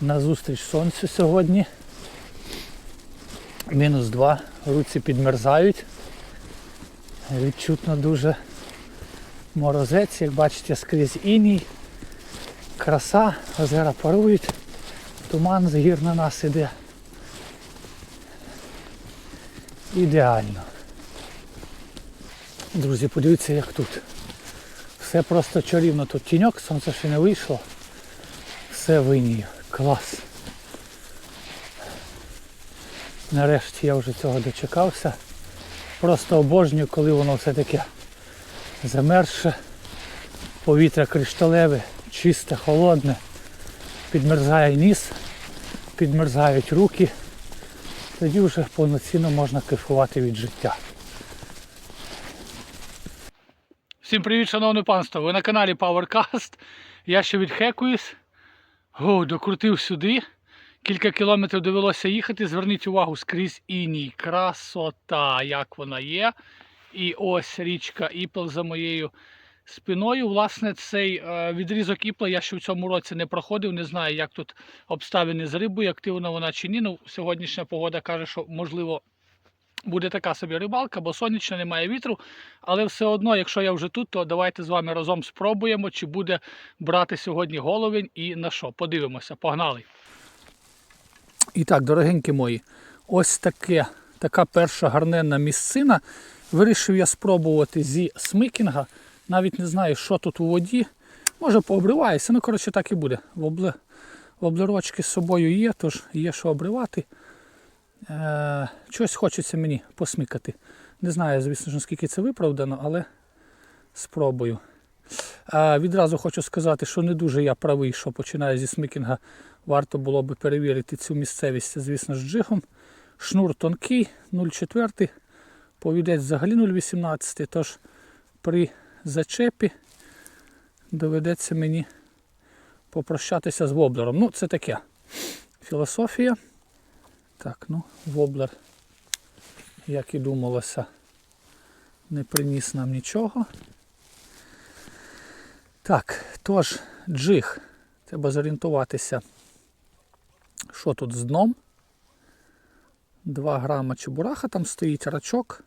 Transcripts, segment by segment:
на зустріч сонцю сьогодні. Мінус 2, руці підмерзають. Відчутно дуже морозець, як бачите, скрізь іній. Краса, озера парують, туман з гір на нас іде. Ідеально. Друзі, подивіться як тут. Все просто чарівно. Тут тіньок, сонце ще не вийшло. Все винію. Клас. Нарешті я вже цього дочекався. Просто обожнюю, коли воно все таке замерзше. Повітря кришталеве, чисте, холодне. Підмерзає ніс, підмерзають руки. Тоді вже повноцінно можна кайфувати від життя. Всім привіт, шановне панство! Ви на каналі PowerCast. Я ще відхекуюсь. О, докрутив сюди. Кілька кілометрів довелося їхати. Зверніть увагу скрізь іній. Красота, як вона є. І ось річка Іпл за моєю спиною. Власне, цей е, відрізок Іпла я ще в цьому році не проходив. Не знаю, як тут обставини з рибою, активна вона чи ні. Ну, сьогоднішня погода каже, що можливо. Буде така собі рибалка, бо сонячно немає вітру. Але все одно, якщо я вже тут, то давайте з вами разом спробуємо, чи буде брати сьогодні головень і на що. Подивимося, погнали. І так, дорогенькі мої, ось таке, така перша гарненна місцина. Вирішив я спробувати зі смикінга. Навіть не знаю, що тут у воді. Може пообриваюся, ну коротше так і буде. Вобле... Воблерочки з собою є, тож є що обривати. Е, Щось хочеться мені посмикати. Не знаю, звісно наскільки це виправдано, але спробую. Відразу хочу сказати, що не дуже я правий, що починаю зі смикінга. Варто було би перевірити цю місцевість, звісно ж, джигом. Шнур тонкий, 0,4. Повідець взагалі 0,18. Тож при зачепі доведеться мені попрощатися з воблером. Ну, це таке філософія. Так, ну, воблер, як і думалося, не приніс нам нічого. Так, тож, джиг. Треба зорієнтуватися, що тут з дном. 2 грама чебураха там стоїть, рачок.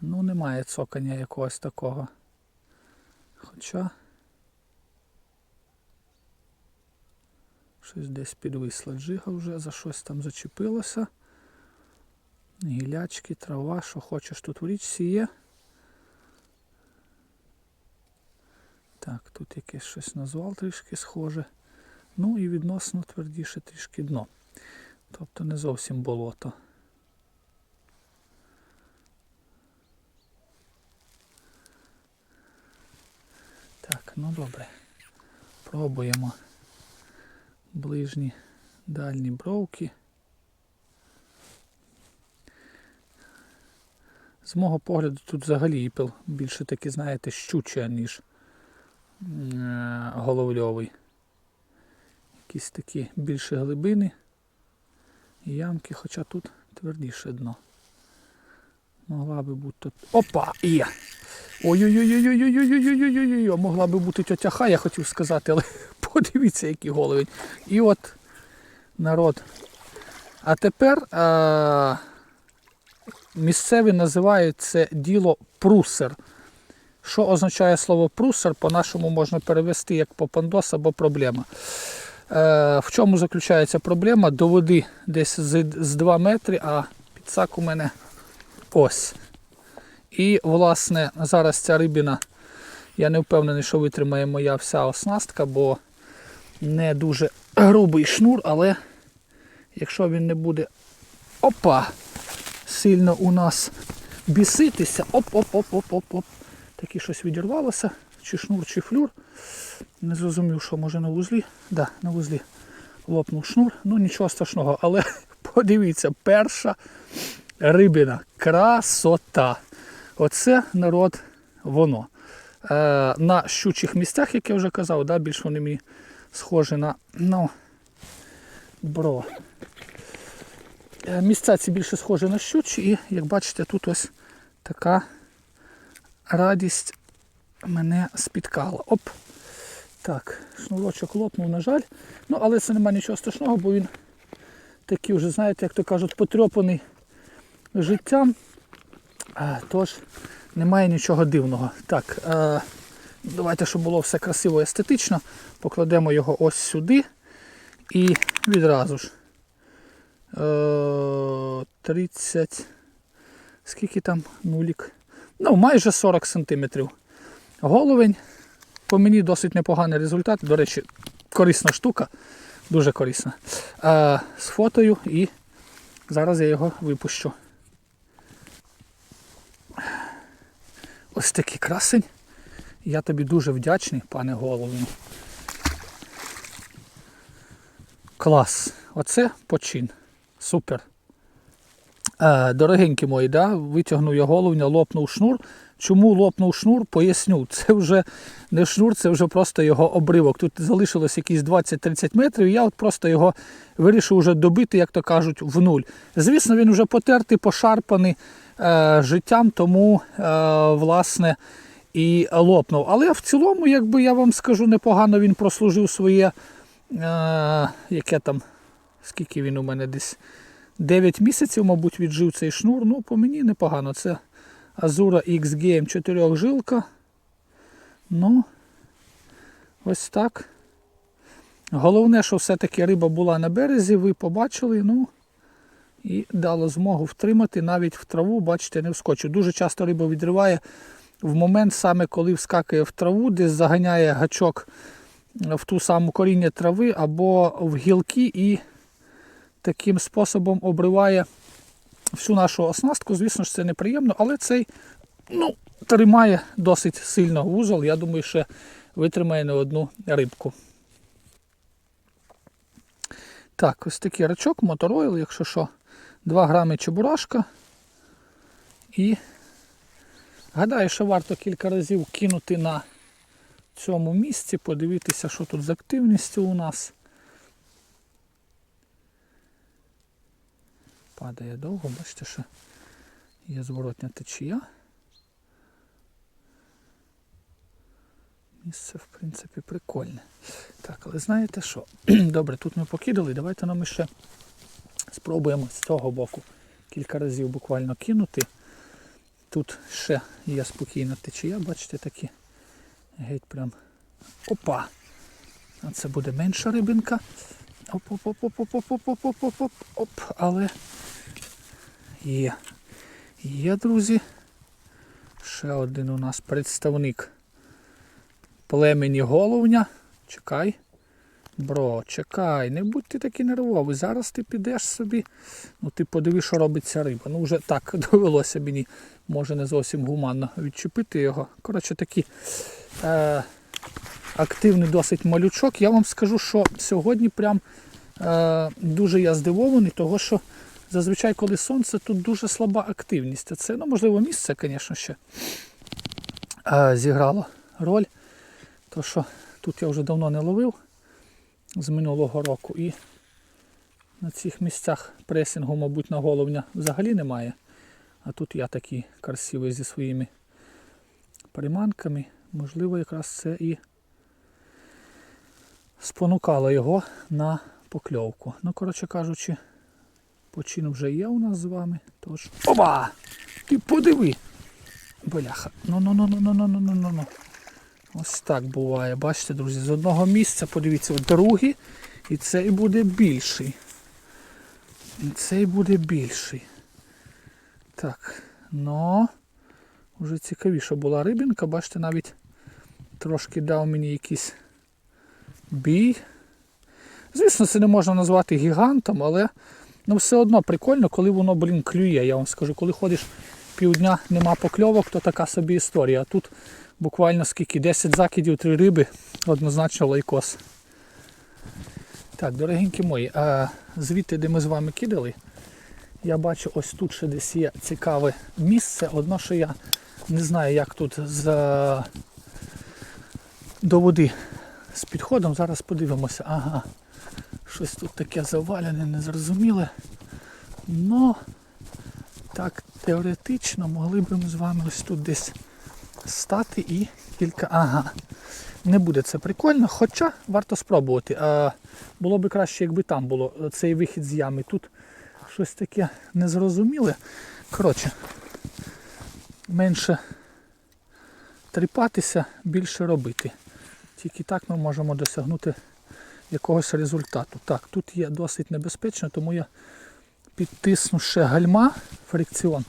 Ну, немає цокання якогось такого. Хоча щось десь підвисла джига вже, за щось там зачепилося. Гілячки, трава, що хочеш тут в річці є. Так, тут якесь щось назвал трішки схоже. Ну і відносно твердіше трішки дно. Тобто не зовсім болото. Так, ну добре. Пробуємо ближні дальні бровки. З мого погляду тут взагалі іпел більше таки, знаєте, щуча, ніж е, головльовий. Якісь такі більше глибини і ямки, хоча тут твердіше дно. Могла би бути. Опа! Є! Ой-ой-ой-ой-ой-ой-ой-ой-ой-ой-ой! Могла би бути тьотя Ха, я хотів сказати, але подивіться, який головень. І от народ. А тепер а, місцеві називають це діло прусер. Що означає слово прусер, по-нашому можна перевести як попандос або проблема. Е, в чому заключається проблема? До води десь з, з 2 метри, а підсак у мене ось. І, власне, зараз ця рибина, я не впевнений, що витримає моя вся оснастка, бо не дуже грубий шнур, але якщо він не буде опа, сильно у нас біситися, оп-оп-оп-оп-оп-оп. Таке щось відірвалося, чи шнур, чи флюр. Не зрозумів, що може на вузлі. Да, на вузлі лопнув шнур. Ну нічого страшного, але подивіться, перша рибина. Красота. Оце народ воно. Е, на щучих місцях, як я вже казав, да, більш вони мені схожі на ну, бро. Е, місця ці більше схожі на щучі, і як бачите, тут ось така радість мене спіткала. Оп! Так, шнурочок лопнув, на жаль. Ну, але це немає нічого страшного, бо він такий вже, знаєте, як то кажуть, потрьопаний життям. Тож немає нічого дивного. Так, е, давайте, щоб було все красиво і естетично, покладемо його ось сюди і відразу ж. Е, 30. Скільки там нулік? Ну, майже 40 см. Головень. По мені досить непоганий результат. До речі, корисна штука. Дуже корисна. Е, з фотою і зараз я його випущу. Ось такий красень. Я тобі дуже вдячний, пане головну. Клас. Оце почин. Супер. Е, дорогенькі мої, да, витягнув я головня, лопнув шнур. Чому лопнув шнур, поясню. Це вже не шнур, це вже просто його обривок. Тут залишилось якісь 20-30 метрів, і я от просто його вирішив вже добити, як то кажуть, в нуль. Звісно, він вже потертий, пошарпаний е, життям, тому, е, власне, і лопнув. Але в цілому, якби я вам скажу, непогано він прослужив своє, е, яке там, скільки він у мене десь 9 місяців, мабуть, віджив цей шнур. Ну, по мені непогано. Це Azura X-Game 4 жилка. Ну, ось так. Головне, що все-таки риба була на березі, ви побачили, ну, і дало змогу втримати навіть в траву, бачите, не вскочив. Дуже часто риба відриває в момент, саме коли вскакує в траву, десь заганяє гачок в ту саму коріння трави або в гілки і таким способом обриває всю нашу оснастку. Звісно ж, це неприємно, але цей ну, тримає досить сильно вузол. Я думаю, ще витримає не одну рибку. Так, ось такий рачок, моторойл, якщо що, 2 грами чебурашка. І гадаю, що варто кілька разів кинути на цьому місці, подивитися, що тут з активністю у нас. Падає довго, бачите, що є зворотня течія. Місце, в принципі, прикольне. Так, але знаєте що? Добре, тут ми покидали, давайте нам ще спробуємо з цього боку кілька разів буквально кинути. Тут ще є спокійна течія, бачите, такі геть прям. Опа! А це буде менша рибинка. Оп-оп-оп-оп-оп-оп-оп-оп-оп. Оп, але є. Є, друзі. Ще один у нас представник племені головня. Чекай. Бро, чекай, не будь ти такий нервовий. Зараз ти підеш собі. Ну ти подиви, що робиться риба. Ну вже так довелося мені, може не зовсім гуманно відчепити його. Коротше такий е, активний досить малючок. Я вам скажу, що сьогодні прям е, дуже я здивований, того що зазвичай, коли сонце, тут дуже слаба активність. Це, ну, можливо, місце, звісно, ще е, зіграло роль. То що тут я вже давно не ловив з минулого року і на цих місцях пресингу, мабуть, на головня взагалі немає. А тут я такий красивий зі своїми приманками. Можливо, якраз це і спонукало його на покльовку. Ну, коротше кажучи, почин вже є у нас з вами. Тож. Оба! Ти подиви! Бляха. Ну-ну-ну-ну-ну-ну-ну-ну-ну. Ось так буває. Бачите, друзі, з одного місця, подивіться, другий, і цей буде більший. І цей буде більший. Так, ну вже цікавіше була рибинка, бачите, навіть трошки дав мені якийсь бій. Звісно, це не можна назвати гігантом, але ну, все одно прикольно, коли воно, блін, клює. Я вам скажу, коли ходиш півдня, нема покльовок, то така собі історія. А тут буквально скільки 10 закидів, 3 риби, однозначно лайкос. Так, дорогенькі мої, а звідти, де ми з вами кидали, я бачу, ось тут ще десь є цікаве місце. Одно, що я не знаю, як тут з, до води з підходом. Зараз подивимося. Ага, щось тут таке завалене, незрозуміле. Но так теоретично могли б ми з вами ось тут десь стати і кілька... Ага. не буде це прикольно, хоча варто спробувати. А було б краще, якби там було е, цей вихід з ями. Тут щось таке незрозуміле. Коротше, менше тріпатися, більше робити. Тільки так ми можемо досягнути якогось результату. Так, тут є досить небезпечно, тому я підтисну ще гальма, фрикціон,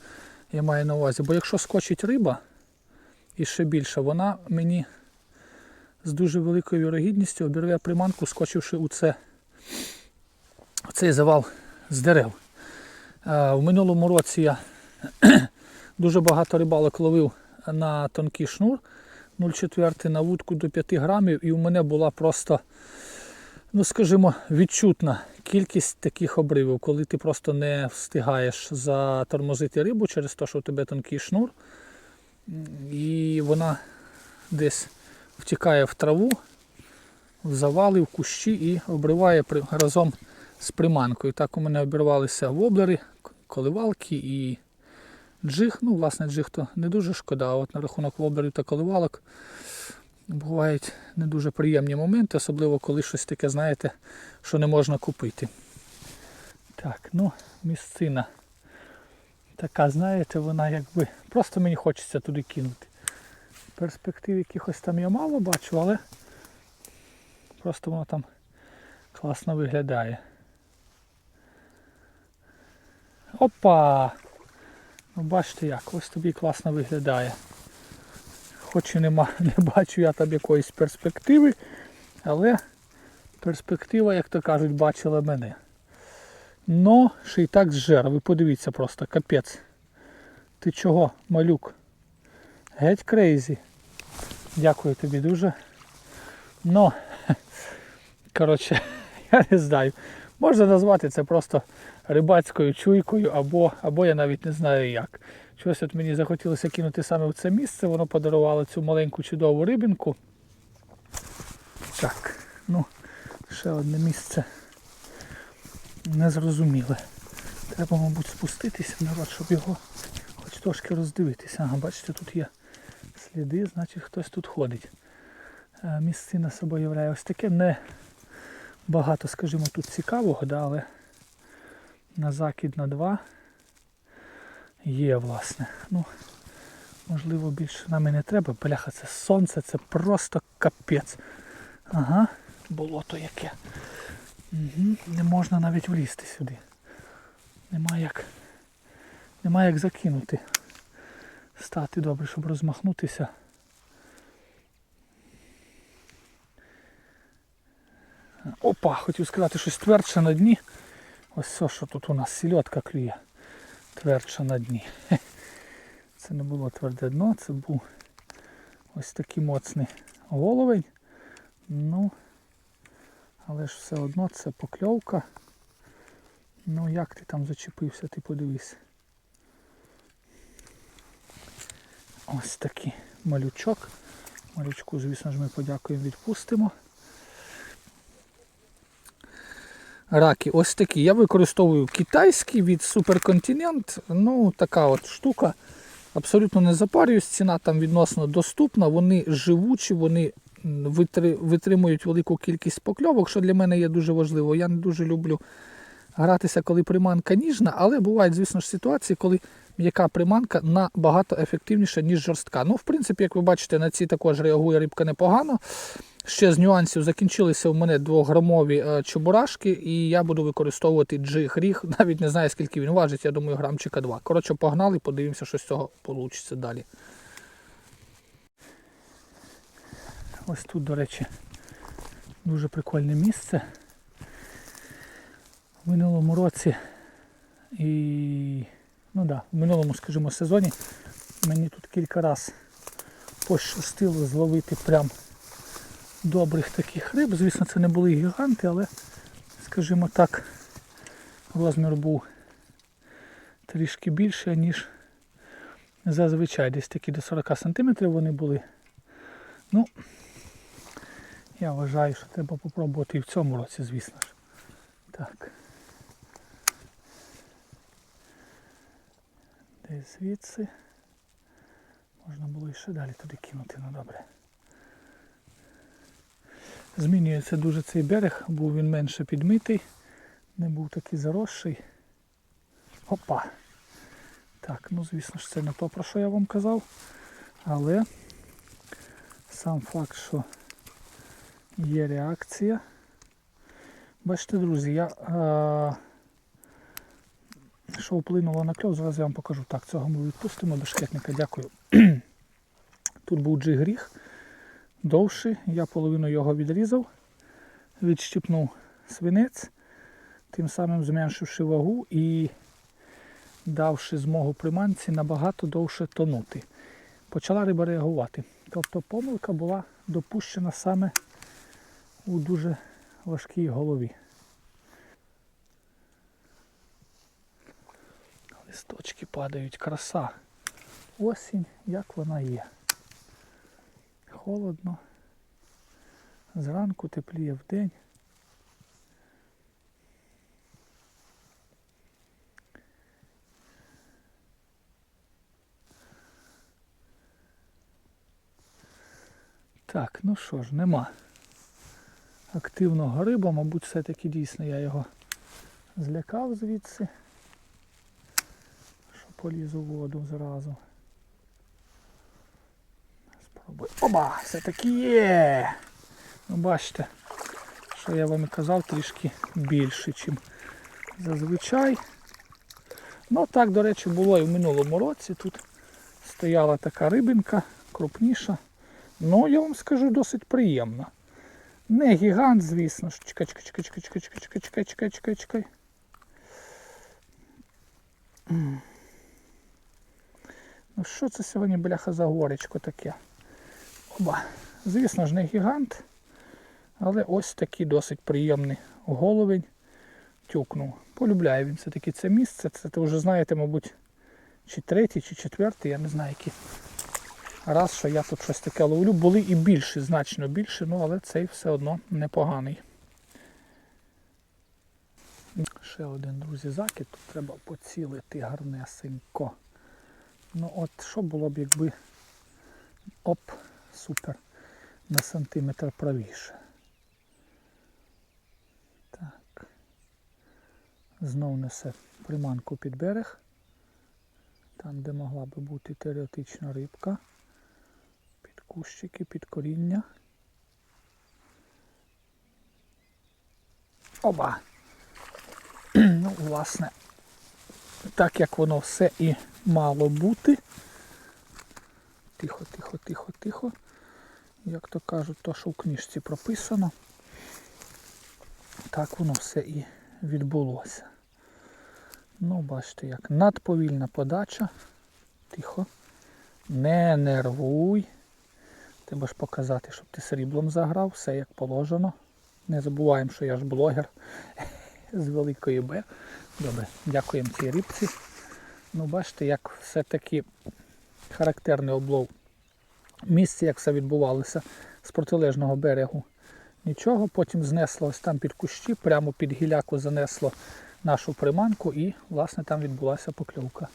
я маю на увазі. Бо якщо скочить риба і ще більше, вона мені з дуже великою вірогідністю обірве приманку, скочивши у це, у цей завал з дерев. Е, В минулому році я дуже багато рибалок ловив на тонкий шнур 0,4 на вудку до 5 грамів, і у мене була просто, ну скажімо, відчутна кількість таких обривів, коли ти просто не встигаєш затормозити рибу через те, що у тебе тонкий шнур, і вона десь втікає в траву, в завали, в кущі і обриває разом з приманкою. Так у мене обірвалися воблери, коливалки і джиг. Ну, власне, джиг то не дуже шкода, а от на рахунок воблерів та коливалок бувають не дуже приємні моменти, особливо коли щось таке, знаєте, що не можна купити. Так, ну, місцина така, знаєте, вона якби. Просто мені хочеться туди кинути. Перспектив якихось там я мало бачу, але просто воно там класно виглядає. Опа! Ну бачите як, ось тобі класно виглядає. Хоч і нема, не бачу я там якоїсь перспективи, але перспектива, як то кажуть, бачила мене. Но ще й так зжер. Ви подивіться просто, капець. Ти чого, малюк? Геть крейзі. Дякую тобі дуже. Ну, коротше, я не знаю. Можна назвати це просто рибацькою чуйкою, або, або я навіть не знаю як. Щось от мені захотілося кинути саме в це місце, воно подарувало цю маленьку чудову рибінку. Так, ну, ще одне місце незрозуміле. Треба, мабуть, спуститися народ, щоб його хоч трошки роздивитися. Ага, бачите, тут є сліди, значить хтось тут ходить. Е, Місцина собою являє ось таке не багато, скажімо, тут цікавого, да, але на закид на два є, власне. Ну, можливо, більше нам і не треба. Бляха, це сонце, це просто капець. Ага, болото яке. Не можна навіть влізти сюди. Нема як. Нема як закинути. Стати добре, щоб розмахнутися. Опа, хотів сказати щось твердше на дні. Ось все, що тут у нас сільотка клює. Твердше на дні. Це не було тверде дно, це був ось такий моцний головень. Ну, але ж все одно це покльовка. Ну як ти там зачепився, ти подивись. Ось такий малючок. Малючку, звісно ж, ми подякуємо, відпустимо. Раки ось такі. Я використовую китайські від Суперконтинент. Ну, така от штука. Абсолютно не запарююсь, ціна там відносно доступна, вони живучі, вони витримують велику кількість покльовок, що для мене є дуже важливо. Я не дуже люблю гратися, коли приманка ніжна, але бувають, звісно ж, ситуації, коли м'яка приманка набагато ефективніша, ніж жорстка. Ну, в принципі, як ви бачите, на ці також реагує рибка непогано. Ще з нюансів закінчилися у мене двограмові е, чебурашки, і я буду використовувати ріг. Навіть не знаю, скільки він важить, я думаю, грамчика 2. Коротше, погнали, подивимося, що з цього вийде далі. Ось тут, до речі, дуже прикольне місце. В минулому році і ну да, в минулому, скажімо, сезоні мені тут кілька разів пощастило зловити прям добрих таких риб. Звісно, це не були гіганти, але, скажімо так, розмір був трішки більше, ніж зазвичай. Десь такі до 40 см вони були. Ну, я вважаю, що треба попробувати і в цьому році, звісно ж. Так. Десь звідси. Можна було і ще далі туди кинути, ну добре. Змінюється дуже цей берег, був він менше підмитий, не був такий заросший. Опа! Так, ну звісно ж це не то, про що я вам казав. Але сам факт, що є реакція. Бачите, друзі, я е, що вплинуло на кльов, зараз я вам покажу. Так, цього ми відпустимо до шкетника, дякую. Тут був джигріх довший, я половину його відрізав, відщипнув свинець, тим самим зменшивши вагу і давши змогу приманці набагато довше тонути. Почала риба реагувати. Тобто помилка була допущена саме у дуже важкій голові. Листочки падають, краса. Осінь, як вона є. Холодно. Зранку тепліє вдень. Так, ну що ж, нема активного риба, мабуть, все-таки дійсно я його злякав звідси, що поліз у воду зразу. Спробуй. Оба! Все-таки є! Ну бачите, що я вам і казав, трішки більше, ніж зазвичай. Ну так, до речі, було і в минулому році. Тут стояла така рибинка, крупніша. Ну, я вам скажу, досить приємна. Не гігант, звісно чекай, чекай, чекай, чекай, чекай, чекай, чекай, чекай, чекай, чекай. Ну що це сьогодні, бляха, за горечко таке? Оба. Звісно ж, не гігант, але ось такий досить приємний головень тюкнув. Полюбляє він все-таки це місце. Це ви вже знаєте, мабуть, чи третій, чи четвертий, я не знаю який раз, що я тут щось таке ловлю. Були і більші, значно більші, ну але цей все одно непоганий. Ще один, друзі, закид. Тут треба поцілити гарнесенько. Ну от що було б, якби оп, супер, на сантиметр правіше. Так. Знов несе приманку під берег. Там, де могла би бути теоретична рибка кущики, під коріння. Оба! Ну, власне, так як воно все і мало бути. Тихо, тихо, тихо, тихо. Як то кажуть, то, що в книжці прописано, так воно все і відбулося. Ну, бачите, як надповільна подача. Тихо. Не нервуй. Треба ж показати, щоб ти сріблом заграв, все як положено. Не забуваємо, що я ж блогер з великої Б. Добре, дякуємо цій рибці. Ну, бачите, як все-таки характерний облов. Місце, як все відбувалося з протилежного берегу. Нічого, потім знесло ось там під кущі, прямо під гіляку занесло нашу приманку і, власне, там відбулася покльовка.